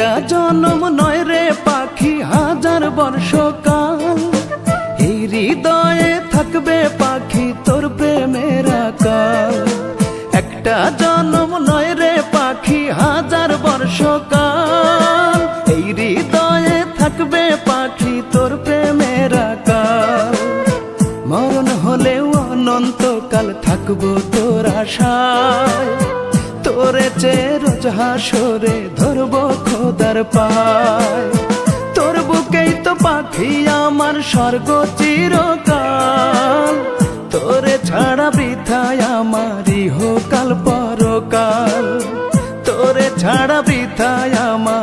একটা জন্ম নয় রে পাখি, হাজার বর্ষকাল। এই হৃদয়ে থাকবে পাখি তোর প্রেমের কাল একটা জন্ম নয় রে পাখি, হাজার বর্ষকাল। এই হৃদয়ে থাকবে পাখি তোর প্রেমের কাল মরণ হলেও অনন্তকাল থাকব তোর আশায়। তোরে চের হাসরে ধরব খোদার পায়। তোর বুকেই তো পাখি, আমার স্বর্গ চিরকাল। তোরে ছাড়া বৃথায় আমার ইহকাল পরকাল। তোরে ছাড়া বৃথায় আমার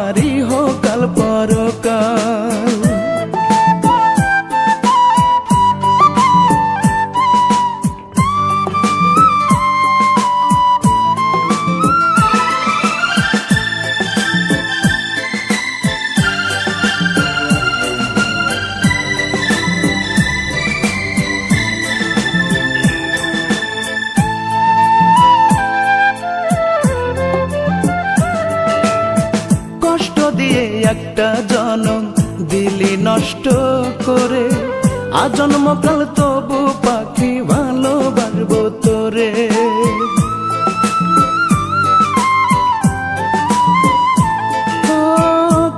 একটা জনম দিলি নষ্ট করে। আজন্মকাল তবু পাখি ভালোবাসবো তোরে।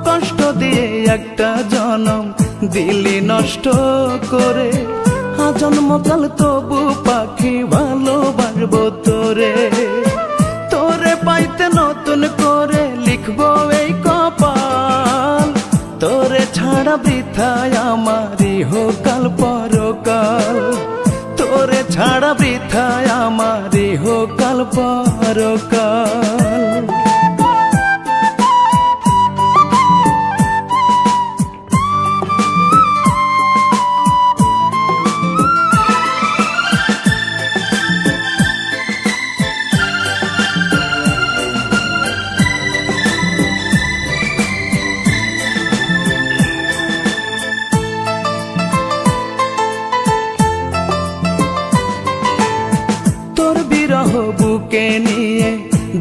কষ্ট দিয়ে একটা জনম দিলি নষ্ট করে। আজন্মকাল তবু পাখি ভালোবাসবো ছাড়া বৃথায় আমারই হোকাল পরকাল। তোরে ছাড়া বৃথায় আমারই হোকাল পরকাল।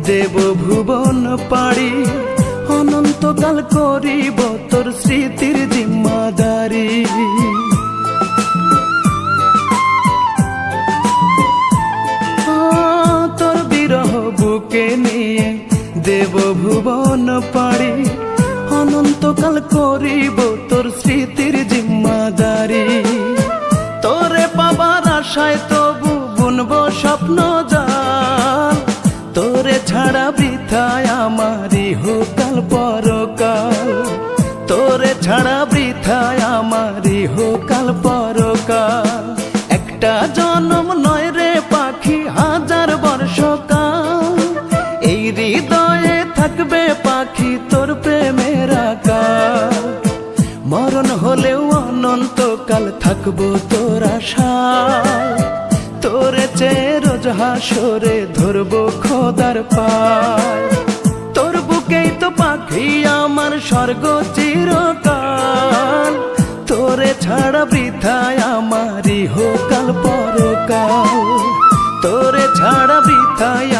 দেব ভুবন পাড়ি, অনন্তকাল করিব তোর স্মৃতির জিম্মাদারি। তোর বিরহ বুকে নিয়ে দেব ভুবন পাড়ি, অনন্তকাল করিব তোর স্মৃতির জিম্মাদারি। তোরে পাবার আশায় তবু বুনবো স্বপ্ন একটা জন্ম নয় রে পাখি, হাজার বর্ষকাল। এই হৃদয়ে থাকবে পাখি তোর প্রেমের আকাল মরণ হলেও অনন্তকাল থাকব তোর আশায়। তোরে চেয়ে রোজ হাসরে ধরবো খোদার পায়। তোর বুকেই তো পাখি, আমার স্বর্গ চিরকাল। তোরে